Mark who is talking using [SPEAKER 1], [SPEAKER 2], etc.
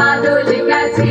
[SPEAKER 1] আলোর কাছে